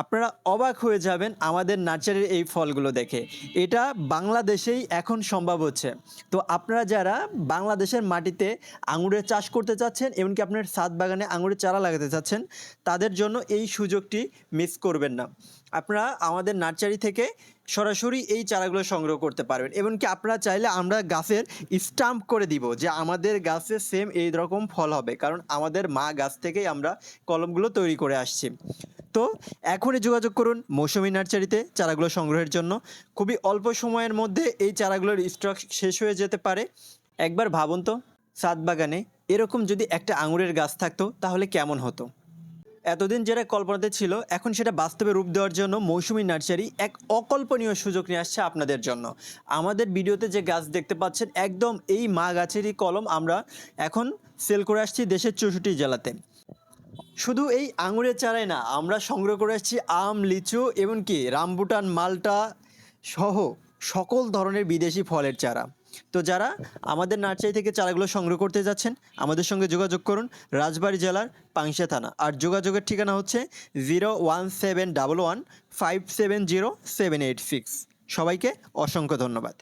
আপনারা অবাক হয়ে যাবেন আমাদের নার্সারির এই ফলগুলো দেখে। এটা বাংলাদেশেই এখন সম্ভব হচ্ছে। তো আপনারা যারা বাংলাদেশের মাটিতে আঙুরের চাষ করতে চাচ্ছেন, এমনকি আপনার ছাদ বাগানে আঙুরের চারা লাগাতে চাচ্ছেন, তাদের জন্য এই সুযোগটি মিস করবেন না। আপনারা আমাদের নার্সারি থেকে সরাসরি এই চারাগুলো সংগ্রহ করতে পারবেন। এমনকি আপনারা চাইলে আমরা গাছের স্টাম্প করে দিব যে আমাদের গাছে সেম এই রকম ফল হবে। কারণ আমাদের মা গাছ থেকেই আমরা কলমগুলো তৈরি করে আসছি। তো এখনই যোগাযোগ করুন মৌসুমী নার্সারিতে চারাগুলো সংগ্রহের জন্য। খুবই অল্প সময়ের মধ্যে এই চারাগুলোর স্টক শেষ হয়ে যেতে পারে। একবার ভাবুন তো, সাত বাগানে এরকম যদি একটা আঙুরের গাছ থাকতো তাহলে কেমন হতো? এতদিন যেটা কল্পনাতে ছিল, এখন সেটা বাস্তবে রূপ দেওয়ার জন্য মৌসুমী নার্সারি এক অকল্পনীয় সুযোগ নিয়ে আসছে আপনাদের জন্য। আমাদের ভিডিওতে যে গাছ দেখতে পাচ্ছেন, একদম এই মা গাছেরই কলম আমরা এখন সেল করে আসছি দেশের চৌষট্টি জেলাতে। শুধু এই আঙুরের চারাই না, আমরা সংগ্রহ করে আসছি আম, লিচু এমনকি রামবুটান, মালটা সহ সকল ধরনের বিদেশি ফলের চারা। তো যারা আমাদের নার্সারি থেকে চারাগুলো সংগ্রহ করতে যাচ্ছেন, আমাদের সঙ্গে যোগাযোগ করুন রাজবাড়ী জেলার পাংশা থানা। আর যোগাযোগের ঠিকানা হচ্ছে zero one seven double one five seven zero seven eight six. সবাইকে অসংখ্য ধন্যবাদ।